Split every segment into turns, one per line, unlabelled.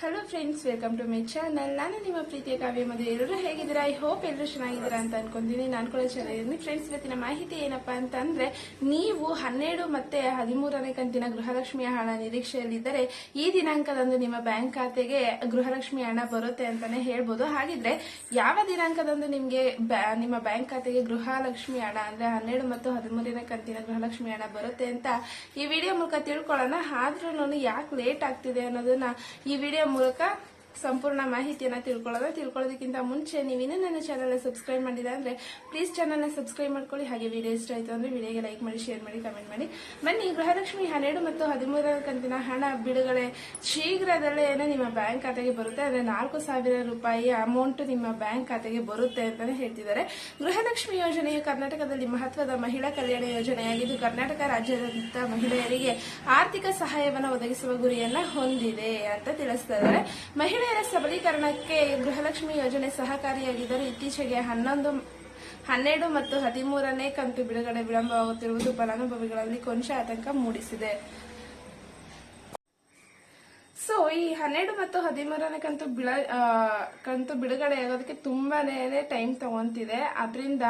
Hello friends welcome to my channel ನಾನು ನಿಮ್ಮ ಪ್ರೀತಿಯ ಕಾವ್ಯ ಮದುವೆ ಎಲ್ಲರೂ ಹೇಗಿದ್ದೀರಾ? ಐ ಹೋಪ್ ಎಲ್ಲರೂ ಚೆನ್ನಾಗಿದ್ದೀರಾ ಅಂತ ಅನ್ಕೊಂತೀನಿ. ನಾನು ಕೂಡ ಚೆನ್ನಾಗಿದ್ದೀನಿ. ಫ್ರೆಂಡ್ಸ್ ಇವತ್ತಿನ ಮಾಹಿತಿ ಏನಪ್ಪಾ ಅಂತಂದ್ರೆ, ನೀವು ಹನ್ನೆರಡು ಮತ್ತೆ ಹದಿಮೂರನೇ ಕಂತಿನ ಗೃಹಲಕ್ಷ್ಮಿಯ ಹಣ ನಿರೀಕ್ಷೆಯಲ್ಲಿದ್ದರೆ, ಈ ದಿನಾಂಕದಂದು ನಿಮ್ಮ ಬ್ಯಾಂಕ್ ಖಾತೆಗೆ ಗೃಹಲಕ್ಷ್ಮಿ ಹಣ ಬರುತ್ತೆ ಅಂತಾನೆ ಹೇಳ್ಬೋದು. ಹಾಗಿದ್ರೆ, ಯಾವ ದಿನಾಂಕದಂದು ನಿಮಗೆ ನಿಮ್ಮ ಬ್ಯಾಂಕ್ ಖಾತೆಗೆ ಗೃಹಲಕ್ಷ್ಮಿ ಹಣ ಅಂದ್ರೆ ಹನ್ನೆರಡು ಮತ್ತು ಹದಿಮೂರನೇ ಕಂತಿನ ಗೃಹಲಕ್ಷ್ಮಿ ಹಣ ಬರುತ್ತೆ ಅಂತ ಈ ವಿಡಿಯೋ ಮೂಲಕ ತಿಳ್ಕೊಳ್ಳೋಣ. ಆದ್ರೂ ಯಾಕೆ ಲೇಟ್ ಆಗ್ತಿದೆ ಅನ್ನೋದನ್ನ ಈ ವಿಡಿಯೋ ಮೂಲಕ ಸಂಪೂರ್ಣ ಮಾಹಿತಿಯನ್ನ ತಿಳ್ಕೊಳ್ಳೋದು. ತಿಳ್ಕೊಳ್ಳೋದಕ್ಕಿಂತ ಮುಂಚೆ ನೀವಿನ್ನೂ ನನ್ನ ಚಾನಲ್ ಸಬ್ಸ್ಕ್ರೈಬ್ ಮಾಡಿಲ್ಲ ಅಂದ್ರೆ ಪ್ಲೀಸ್ ಚಾನಲ್ನ ಸಬ್ಸ್ಕ್ರೈಬ್ ಮಾಡ್ಕೊಳ್ಳಿ. ಹಾಗೆ ವಿಡಿಯೋ ಇಷ್ಟ ಆಯ್ತು ಅಂದ್ರೆ ವಿಡಿಯೋಗೆ ಲೈಕ್ ಮಾಡಿ ಶೇರ್ ಮಾಡಿ ಕಮೆಂಟ್ ಮಾಡಿ. ಬನ್ನಿ, ಗೃಹಲಕ್ಷ್ಮಿ ಹನ್ನೆರಡು ಮತ್ತು ಹದಿಮೂರರ ಕಂತಿನ ಹಣ ಬಿಡುಗಡೆ ಶೀಘ್ರದಲ್ಲೇ ನಿಮ್ಮ ಬ್ಯಾಂಕ್ ಖಾತೆಗೆ ಬರುತ್ತೆ. ಅಂದ್ರೆ ನಾಲ್ಕು ಸಾವಿರ ರೂಪಾಯಿ ಅಮೌಂಟ್ ನಿಮ್ಮ ಬ್ಯಾಂಕ್ ಖಾತೆಗೆ ಬರುತ್ತೆ ಅಂತಾನೆ ಹೇಳ್ತಿದ್ದಾರೆ. ಗೃಹಲಕ್ಷ್ಮಿ ಯೋಜನೆಯು ಕರ್ನಾಟಕದಲ್ಲಿ ಮಹತ್ವದ ಮಹಿಳಾ ಕಲ್ಯಾಣ ಯೋಜನೆಯಾಗಿದ್ದು ಕರ್ನಾಟಕ ರಾಜ್ಯಾದ್ಯಂತ ಮಹಿಳೆಯರಿಗೆ ಆರ್ಥಿಕ ಸಹಾಯವನ್ನು ಒದಗಿಸುವ ಗುರಿಯನ್ನ ಹೊಂದಿದೆ ಅಂತ ತಿಳಿಸ್ತಾ ಇದ್ದಾರೆ. ಮಹಿಳೆಯರ ಸಬಲೀಕರಣಕ್ಕೆ ಗೃಹಲಕ್ಷ್ಮಿ ಯೋಜನೆ ಸಹಕಾರಿಯಾಗಿದ್ದರೆ ಇತ್ತೀಚೆಗೆ ಹನ್ನೊಂದು, ಹನ್ನೆರಡು ಮತ್ತು ಹದಿಮೂರನೇ ಕಂತು ಬಿಡುಗಡೆ ವಿಳಂಬವಾಗುತ್ತಿರುವುದು ಫಲಾನುಭವಿಗಳಲ್ಲಿ ಕೊಂಚ ಆತಂಕ ಮೂಡಿಸಿದೆ. ಸೊ ಈ ಹನ್ನೆರಡು ಮತ್ತು ಹದಿಮೂರನೇ ಕಂತು ಬಿಳ ಕಂತು ಬಿಡುಗಡೆ ಆಗೋದಕ್ಕೆ ತುಂಬಾನೇ ಟೈಮ್ ತಗೊಂತಿದೆ. ಅದರಿಂದ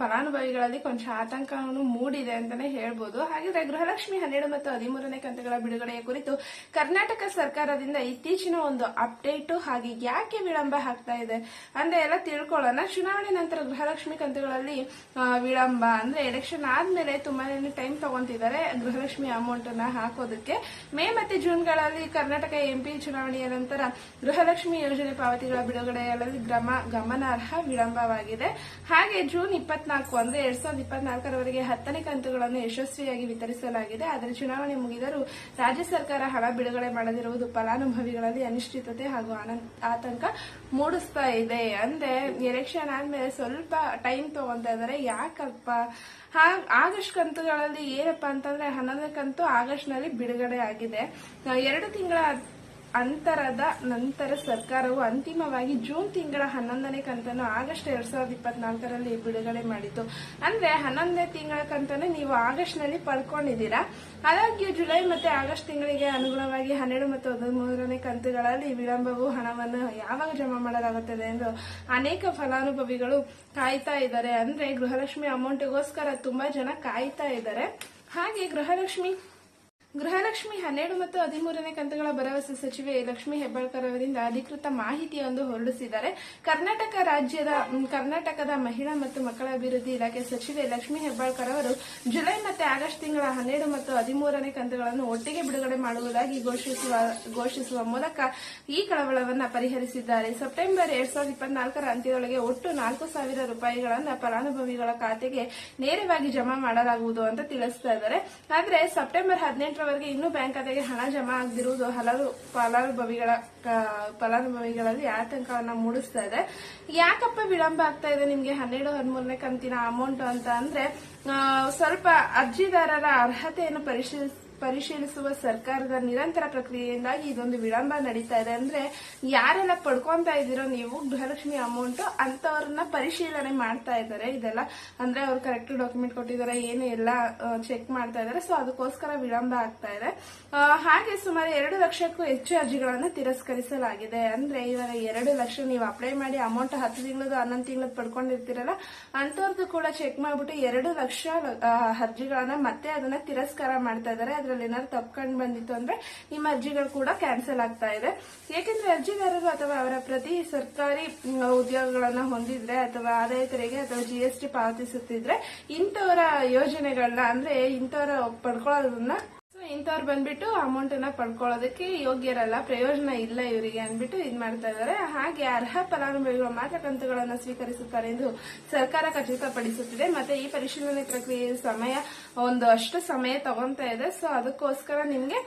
ಫಲಾನುಭವಿಗಳಲ್ಲಿ ಕೊಂಚ ಆತಂಕವನ್ನು ಮೂಡಿದೆ ಅಂತಾನೆ ಹೇಳ್ಬೋದು. ಹಾಗಿದ್ರೆ ಗೃಹಲಕ್ಷ್ಮಿ ಹನ್ನೆರಡು ಮತ್ತು ಹದಿಮೂರನೇ ಕಂತುಗಳ ಬಿಡುಗಡೆಯ ಕುರಿತು ಕರ್ನಾಟಕ ಸರ್ಕಾರದಿಂದ ಇತ್ತೀಚಿನ ಒಂದು ಅಪ್ಡೇಟ್ ಹಾಗೆ ಯಾಕೆ ವಿಳಂಬ ಆಗ್ತಾ ಇದೆ ಅಂದ್ರೆ ಎಲ್ಲ ತಿಳ್ಕೊಳ್ಳೋಣ. ಚುನಾವಣೆ ನಂತರ ಗೃಹಲಕ್ಷ್ಮಿ ಕಂತುಗಳಲ್ಲಿ ವಿಳಂಬ ಅಂದ್ರೆ ಎಲೆಕ್ಷನ್ ಆದ್ಮೇಲೆ ತುಂಬಾನೇ ಟೈಮ್ ತಗೊಂತಿದ್ದಾರೆ ಗೃಹಲಕ್ಷ್ಮಿ ಅಮೌಂಟ್ ಅನ್ನ ಹಾಕೋದಕ್ಕೆ. ಮೇ ಮತ್ತೆ ಜೂನ್ಗಳಲ್ಲಿ ಕರ್ನಾಟಕ ಎಂಪಿ ಚುನಾವಣೆಯ ನಂತರ ಗೃಹಲಕ್ಷ್ಮಿ ಯೋಜನೆ ಪಾವತಿಗಳ ಬಿಡುಗಡೆಯಲ್ಲಿ ಗ್ರಮ ಗಮನಾರ್ಹ ವಿಳಂಬವಾಗಿದೆ. ಹಾಗೆ ಜೂನ್ ಇಪ್ಪತ್ನಾಲ್ಕು ಅಂದ್ರೆ ಎರಡ್ ಸಾವಿರದ ಇಪ್ಪತ್ನಾಲ್ಕರವರೆಗೆ ಹತ್ತನೇ ಕಂತುಗಳನ್ನು ಯಶಸ್ವಿಯಾಗಿ ವಿತರಿಸಲಾಗಿದೆ. ಆದರೆ ಚುನಾವಣೆ ಮುಗಿದರೂ ರಾಜ್ಯ ಸರ್ಕಾರ ಹಣ ಬಿಡುಗಡೆ ಮಾಡದಿರುವುದು ಫಲಾನುಭವಿಗಳಲ್ಲಿ ಅನಿಶ್ಚಿತತೆ ಹಾಗೂ ಆತಂಕ ಮೂಡಿಸ್ತಾ ಇದೆ. ಅಂದ್ರೆ ಎಲೆಕ್ಷನ್ ಆದ್ಮೇಲೆ ಸ್ವಲ್ಪ ಟೈಮ್ ತಗೊಂತಾ ಇದ್ದಾರೆ. ಯಾಕಪ್ಪ? ಆಗಸ್ಟ್ ಕಂತುಗಳಲ್ಲಿ ಏನಪ್ಪಾ ಅಂತಂದ್ರೆ ಹನ್ನೊಂದನೇ ಕಂತು ಆಗಸ್ಟ್ನಲ್ಲಿ ಬಿಡುಗಡೆ ಆಗಿದೆ. ಎರಡು ತಿಂಗಳ ಅಂತರದ ನಂತರ ಸರ್ಕಾರವು ಅಂತಿಮವಾಗಿ ಜೂನ್ ತಿಂಗಳ ಹನ್ನೊಂದನೇ ಕಂತನ್ನು ಆಗಸ್ಟ್ ಎರಡ್ ಸಾವಿರದ ಇಪ್ಪತ್ನಾಲ್ಕರಲ್ಲಿ ಬಿಡುಗಡೆ ಮಾಡಿತು. ಅಂದ್ರೆ ಹನ್ನೊಂದನೇ ತಿಂಗಳ ಕಂತನ್ನು ನೀವು ಆಗಸ್ಟ್ನಲ್ಲಿ ಪಡ್ಕೊಂಡಿದ್ದೀರಾ? ಆದಾಗ್ಯೂ ಜುಲೈ ಮತ್ತೆ ಆಗಸ್ಟ್ ತಿಂಗಳಿಗೆ ಅನುಗುಣವಾಗಿ ಹನ್ನೆರಡು ಮತ್ತು ಹದಿಮೂರನೇ ಕಂತುಗಳಲ್ಲಿ ವಿಳಂಬವು ಹಣವನ್ನು ಯಾವಾಗ ಜಮಾ ಮಾಡಲಾಗುತ್ತದೆ ಎಂದು ಅನೇಕ ಫಲಾನುಭವಿಗಳು ಕಾಯ್ತಾ ಇದ್ದಾರೆ. ಅಂದ್ರೆ ಗೃಹಲಕ್ಷ್ಮಿ ಅಮೌಂಟ್ಗೋಸ್ಕರ ತುಂಬಾ ಜನ ಕಾಯ್ತಾ ಇದ್ದಾರೆ. ಹಾಗೆ ಗೃಹಲಕ್ಷ್ಮಿ ಗೃಹಲಕ್ಷ್ಮಿ ಹನ್ನೆರಡು ಮತ್ತು ಹದಿಮೂರನೇ ಕಂತುಗಳ ಭರವಸೆ ಸಚಿವೆ ಲಕ್ಷ್ಮಿ ಹೆಬ್ಬಾಳ್ಕರ್ ಅವರಿಂದ ಅಧಿಕೃತ ಮಾಹಿತಿಯೊಂದು ಹೊರಡಿಸಿದ್ದಾರೆ. ಕರ್ನಾಟಕ ರಾಜ್ಯದ ಕರ್ನಾಟಕದ ಮಹಿಳಾ ಮತ್ತು ಮಕ್ಕಳ ಅಭಿವೃದ್ಧಿ ಇಲಾಖೆ ಸಚಿವೆ ಲಕ್ಷ್ಮಿ ಹೆಬ್ಬಾಳ್ಕರ್ ಅವರು ಜುಲೈ ಮತ್ತು ಆಗಸ್ಟ್ ತಿಂಗಳ ಹನ್ನೆರಡು ಮತ್ತು ಹದಿಮೂರನೇ ಕಂತುಗಳನ್ನು ಒಟ್ಟಿಗೆ ಬಿಡುಗಡೆ ಮಾಡುವುದಾಗಿ ಘೋಷಿಸುವ ಘೋಷಿಸುವ ಮೂಲಕ ಈ ಕಳವಳವನ್ನು ಪರಿಹರಿಸಿದ್ದಾರೆ. ಸೆಪ್ಟೆಂಬರ್ ಎರಡ್ ಸಾವಿರದ ಇಪ್ಪತ್ನಾಲ್ಕರ ಅಂತ್ಯದೊಳಗೆ ಒಟ್ಟು ನಾಲ್ಕು ಸಾವಿರ ರೂಪಾಯಿಗಳನ್ನು ಫಲಾನುಭವಿಗಳ ಖಾತೆಗೆ ನೇರವಾಗಿ ಜಮಾ ಮಾಡಲಾಗುವುದು ಅಂತ ತಿಳಿಸ್ತಾ ಇದ್ದಾರೆ. ಆದರೆ ಸೆಪ್ಟೆಂಬರ್ ಹದಿನೆಂಟರವರೆಗೆ ಇನ್ನೂ ಬ್ಯಾಂಕ್ ಖಾತೆಗೆ ಹಣ ಜಮಾ ಆಗದಿರುವುದು ಹಲವು ಫಲಾನುಭವಿಗಳ ಫಲಾನುಭವಿಗಳಲ್ಲಿ ಆತಂಕವನ್ನ ಮೂಡಿಸ್ತಾ ಇದೆ. ಯಾಕಪ್ಪ ವಿಳಂಬ ಆಗ್ತಾ ಇದೆ ನಿಮಗೆ? ಹನ್ನೆರಡು, ಹದಿಮೂರನೇ ಕಂತಿನ ಅಮೌಂಟ್ ಅಂತ ಅಂದ್ರೆ ಸ್ವಲ್ಪ ಅರ್ಜಿದಾರರ ಅರ್ಹತೆಯನ್ನು ಪರಿಶೀಲಿಸ ಪರಿಶೀಲಿಸುವ ಸರ್ಕಾರದ ನಿರಂತರ ಪ್ರಕ್ರಿಯೆಯಿಂದಾಗಿ ಇದೊಂದು ವಿಳಂಬ ನಡೀತಾ ಇದೆ. ಅಂದ್ರೆ ಯಾರೆಲ್ಲ ಪಡ್ಕೊಂತಾ ಇದ್ದೀರೋ ನೀವು ಗೃಹಲಕ್ಷ್ಮಿ ಅಮೌಂಟ್ ಅಂತವ್ರನ್ನ ಪರಿಶೀಲನೆ ಮಾಡ್ತಾ ಇದ್ದಾರೆ. ಇದೆಲ್ಲ ಅಂದ್ರೆ ಅವ್ರು ಕರೆಕ್ಟ್ ಡಾಕ್ಯುಮೆಂಟ್ ಕೊಟ್ಟಿದ್ದಾರೆ, ಏನು ಎಲ್ಲ ಚೆಕ್ ಮಾಡ್ತಾ ಇದ್ದಾರೆ. ಸೊ ಅದಕ್ಕೋಸ್ಕರ ವಿಳಂಬ ಆಗ್ತಾ ಇದೆ. ಹಾಗೆ ಸುಮಾರು ಎರಡು ಲಕ್ಷಕ್ಕೂ ಹೆಚ್ಚು ಅರ್ಜಿಗಳನ್ನು ತಿರಸ್ಕರಿಸಲಾಗಿದೆ. ಅಂದ್ರೆ ಇವಾಗ ಎರಡು ಲಕ್ಷ ನೀವು ಅಪ್ಲೈ ಮಾಡಿ ಅಮೌಂಟ್ ಹತ್ತು ತಿಂಗಳದು ಹನ್ನೊಂದು ತಿಂಗಳದ್ದು ಪಡ್ಕೊಂಡಿರ್ತೀರಲ್ಲ ಅಂತವ್ರದ್ದು ಕೂಡ ಚೆಕ್ ಮಾಡ್ಬಿಟ್ಟು ಎರಡು ಲಕ್ಷ ಅರ್ಜಿಗಳನ್ನ ಮತ್ತೆ ಅದನ್ನ ತಿರಸ್ಕಾರ ಮಾಡ್ತಾ ಇದ್ದಾರೆ. ಅದ್ರಲ್ಲಿ ಏನಾದ್ರು ತಪ್ಕೊಂಡು ಬಂದಿತ್ತು ಅಂದ್ರೆ ನಿಮ್ಮ ಅರ್ಜಿಗಳು ಕೂಡ ಕ್ಯಾನ್ಸಲ್ ಆಗ್ತಾ ಇದೆ. ಏಕೆಂದ್ರೆ ಅರ್ಜಿದಾರರು ಅಥವಾ ಅವರ ಪ್ರತಿ ಸರ್ಕಾರಿ ಉದ್ಯೋಗಗಳನ್ನ ಹೊಂದಿದ್ರೆ ಅಥವಾ ಆದಾಯ ತೆರಿಗೆ ಅಥವಾ ಜಿ ಎಸ್ ಟಿ ಪಾವತಿಸುತ್ತಿದ್ರೆ ಇಂಥವರ ಯೋಜನೆಗಳನ್ನ ಅಂದ್ರೆ ಇಂಥವರ ಪಡ್ಕೊಳ್ಳೋದನ್ನ ಇಂಥವ್ರು ಬಂದ್ಬಿಟ್ಟು ಅಮೌಂಟ್ ಅನ್ನ ಪಡ್ಕೊಳ್ಳೋದಕ್ಕೆ ಯೋಗ್ಯರಲ್ಲ, ಪ್ರಯೋಜನ ಇಲ್ಲ ಇವರಿಗೆ ಅಂದ್ಬಿಟ್ಟು ಇದ್ ಮಾಡ್ತಾ ಇದ್ದಾರೆ ಹಾಗೆ ಅರ್ಹ ಫಲಾನುಭವಿಗಳು ಮಾತ್ರ ಕಂತುಗಳನ್ನು ಸ್ವೀಕರಿಸುತ್ತಾರೆ ಎಂದು ಸರ್ಕಾರ ಖಚಿತಪಡಿಸುತ್ತಿದೆ. ಮತ್ತೆ ಈ ಪರಿಶೀಲನೆ ಪ್ರಕ್ರಿಯೆ ಸಮಯ ಒಂದು ಅಷ್ಟು ಸಮಯ ತಗೊಂತಾ ಇದೆ. ಸೊ ಅದಕ್ಕೋಸ್ಕರ ನಿಮ್ಗೆ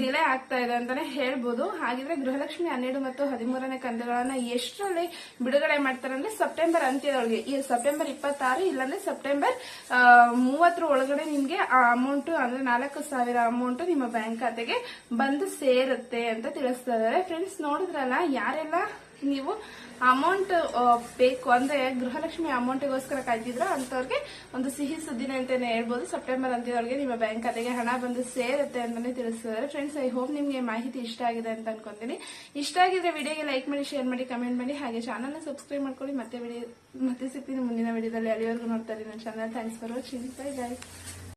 ಡಿಲೇ ಆಗ್ತಾ ಇದೆ ಅಂತಾನೆ ಹೇಳ್ಬೋದು. ಹಾಗಿದ್ರೆ ಗೃಹಲಕ್ಷ್ಮಿ ಹನ್ನೆರಡು ಮತ್ತು ಹದಿಮೂರನೇ ಕಂತುಗಳನ್ನ ಎಷ್ಟರಲ್ಲಿ ಬಿಡುಗಡೆ ಮಾಡ್ತಾರೆ ಅಂದ್ರೆ ಸೆಪ್ಟೆಂಬರ್ ಅಂತ್ಯದೊಳಗೆ. ಈ ಸೆಪ್ಟೆಂಬರ್ ಇಪ್ಪತ್ತಾರು ಇಲ್ಲಾಂದ್ರೆ ಸೆಪ್ಟೆಂಬರ್ ಮೂವತ್ತರ ಒಳಗಡೆ ನಿಮ್ಗೆ ಆ ಅಮೌಂಟ್ ಅಂದ್ರೆ ನಾಲ್ಕು ಸಾವಿರ ಅಮೌಂಟ್ ನಿಮ್ಮ ಬ್ಯಾಂಕ್ ಖಾತೆಗೆ ಬಂದು ಸೇರುತ್ತೆ ಅಂತ ತಿಳಿಸ್ತಾ ಇದ್ದಾರೆ ಫ್ರೆಂಡ್ಸ್ ನೋಡಿದ್ರಲ್ಲ, ಯಾರೆಲ್ಲ ನೀವು ಅಮೌಂಟ್ ಬೇಕು ಅಂದ್ರೆ ಗೃಹಲಕ್ಷ್ಮಿ ಅಮೌಂಟ್ಗೋಸ್ಕರ ಕಾಯ್ತಿದ್ರ ಅಂತವ್ರಿಗೆ ಒಂದು ಸಿಹಿ ಸುದ್ದಿನ ಅಂತಾನೆ ಹೇಳ್ಬೋದು. ಸೆಪ್ಟೆಂಬರ್ ಅಂತಿದವ್ರಿಗೆ ನಿಮ್ಮ ಬ್ಯಾಂಕ್ ಖಾತೆಗೆ ಹಣ ಬಂದು ಸೇರುತ್ತೆ ಅಂತಾನೆ ತಿಳಿಸಿದ್ದಾರೆ ಫ್ರೆಂಡ್ಸ್ ಐ ಹೋಪ್ ನಿಮ್ಗೆ ಮಾಹಿತಿ ಇಷ್ಟ ಆಗಿದೆ ಅಂತ ಅನ್ಕೊಂತೀನಿ. ಇಷ್ಟ ಆಗಿದ್ರೆ ವಿಡಿಯೋಗೆ ಲೈಕ್ ಮಾಡಿ ಶೇರ್ ಮಾಡಿ ಕಮೆಂಟ್ ಮಾಡಿ, ಹಾಗೆ ಚಾನಲ್ನ ಸಬ್ಸ್ಕ್ರೈಬ್ ಮಾಡ್ಕೊಳ್ಳಿ. ಮತ್ತೆ ವಿಡಿಯೋ ಮತ್ತೆ ಸಿಗ್ತೀನಿ ಮುಂದಿನ ವಿಡಿಯೋದಲ್ಲಿ ಅಲ್ಲಿವರೆಗೂ ನೋಡ್ತಾರೆ ನನ್ನ channel thanks for watching bye bye